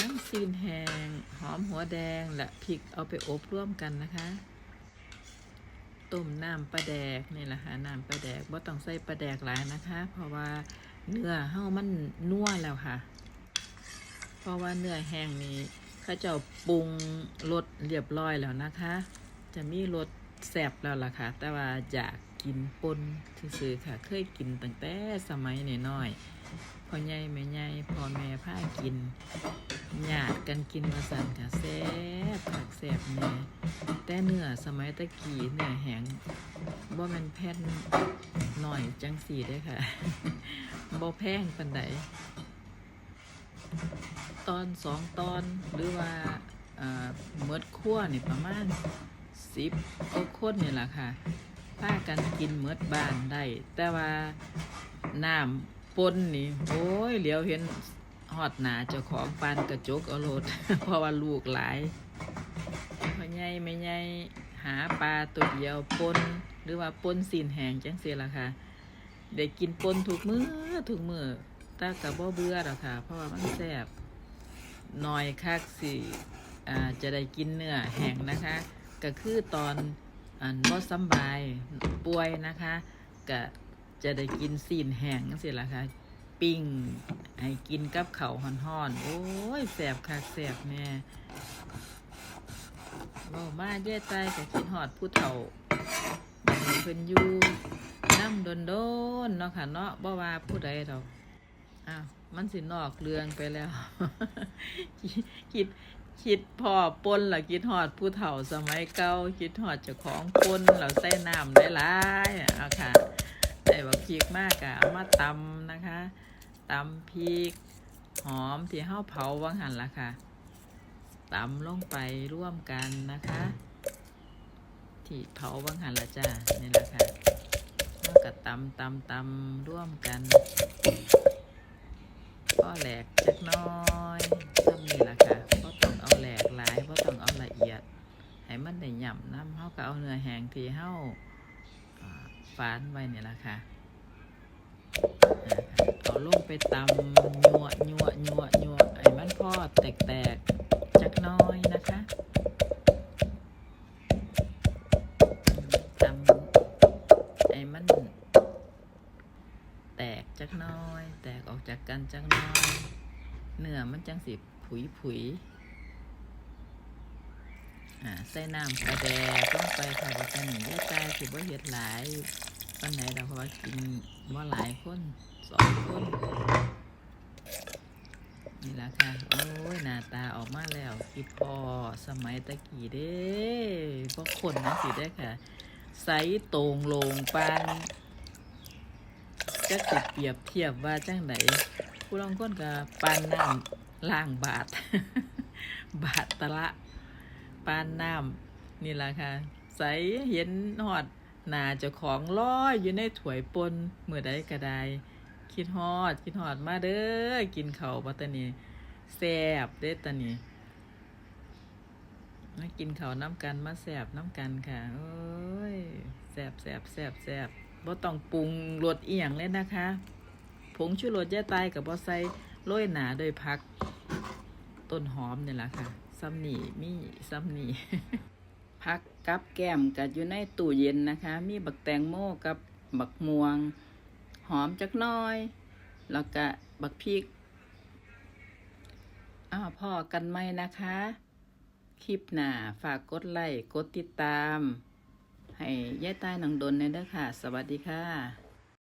น้ำซีนแห้งหอมหัวแดงและพริกเอาไปอบร่วมกันนะคะต้มน้ำปลาแดกนี่แหละค่ะน้ำปลาแดกว่าต้องใส่ปลาแดกหลายนะคะ เพราะว่าเนื้อเฮามันนัวแล้วค่ะ เพราะว่าเนื้อแห้งนี้เขาเจ้าปรุงรสเรียบร้อยแล้วนะคะ จะมีรสแซ่บแล้วล่ะค่ะ แต่ว่าอยากกินปนซื่อๆค่ะ เคยกินตั้งแต่สมัยน้อยๆ พ่อใหญ่แม่ใหญ่พ่อแม่พากินญาติกันกินมาสั่นค่ะแซ่บผักแซ่บแน่แต่เนื้อสมัยตะกี้เนื้อแห้งบ่แมันแผ่นหน่อยจังสีได้ค่ะบ่แพงปันใดตอนสองตอนหรือว่าเอ่อเมดขั้วนี่ประมาณสิบก็คนนี่แหละค่ะพากันกินเมดบ้านได้ แต่ว่าน้ำ ปนนี่ โอ้ยเหลียวเห็นหอดหนาเจ้าของปานกระจกเอาโลด เพราะว่าลูกหลายพ่อใหญ่แม่ใหญ่หาปลาตัวเดียวปนหรือว่าปนสีนแหงจังเสียละค่ะได้กินปนทุกมือ้อทุกมือต่กับบ่เบื่อหรอกค่ะ เพราะว่ามันแซ่บหน่อยคักสิอ่าจะได้กินเนื้อแห้งนะคะ ก็คือตอนอันบ่สบายป่วยนะคะก็ จะได้กินซีนแห้งเสิล่ะค่ะ ปิ้งให้กินกับเขาห่อนๆ โอ้ยแสบคักแสบแน่เว้ามาเย่ใจก็คิดฮอดผู้เฒ่าบัดนี้เพิ่นอยู่น้ำโดนๆเนาะค่ะเนาะบ่ว่าผู้ใดดอกอ้าวมันสินอกเรื่องไปแล้ว คิดคิดพอปนล่ะคิดหอดผู้เฒ่าสมัยเก่าคิดหอดเจ้าของปนเราใส่น้ำได้หลายเอาค่ะ ริกมากอะเอามาตำนะคะตำพริก หอมที่ห้าเผาวังหันละค่ะตำลงไปร่วมกันนะคะที่เผาวังหันละจ้านี่แหละค่ะแล้วก็ตำตำตำร่วมกันก็แหลกจักน้อยทำนี่ละค่ะก็ต้องเอาแหลกหลายก็ต้องเอาละเอียดให้มันได้หย่ำน้ำเฮาก็เอาเนื้อแห้งที่เฮาอ่าฝานไว้เนี่ยละค่ะ เอาลงไปตำยัวยัวยัวยัวไอ้มันพอแตกๆจักน้อยนะคะตำไอ้มันแตกจักน้อย แตกออกจากกันจักน้อย เนื้อมันจังสิผุยผุยอ่าใส่น้ำปลาแดกลงไปค่ะว่าจะหนีแย่ใจสิบ่เห็ดหลาย ปันไหนเราเพราะว่ากินว่าหลายคนสองคนนี่ละค่ะ โอ้ย หน้าตาออกมาแล้วคิดพอสมัยตะกี้เด้พวกคนนะสิได้ค่ะใสโตรงโลงปานจะสิเปรียบเทียบว่าจังไดผู้ลางคนกับปานน้ำล่างบาท บาทตะละปานน้ำนี่ละค่ะใสเห็นหอด หนาเจ้าของลอยอยู่ในถ้วยปนเมื่อใดก็ได้ คิดฮอด คิดฮอดมาเด้อ กินเขาวบัตานีแซบเด้อตานีมากินเขาน้ำกันมาแซบน้ำกันค่ะ โอ้ยแซบแซบแซบแซบบ่ต้องปรุงรสอียงเลยนะคะ ผงชูรสแย่ตายกับบ่ใส่โรยหนาโดยพัก ต้นหอมนี่แหละค่ะซ้ำนี่มีซ้ำนี่ พักกับแก้มกัดอยู่ในตู้เย็นนะคะ มีบักแตงโมกับบักม่วง หอมจักน้อย แล้วก็บักพริกอ้าวพ่อกันไหมนะคะ คลิปหน้าฝากกดไลค์กดติดตาม ให้ย่ายใต้หนังดนเนี่เด้อค่ะ สวัสดีค่ะ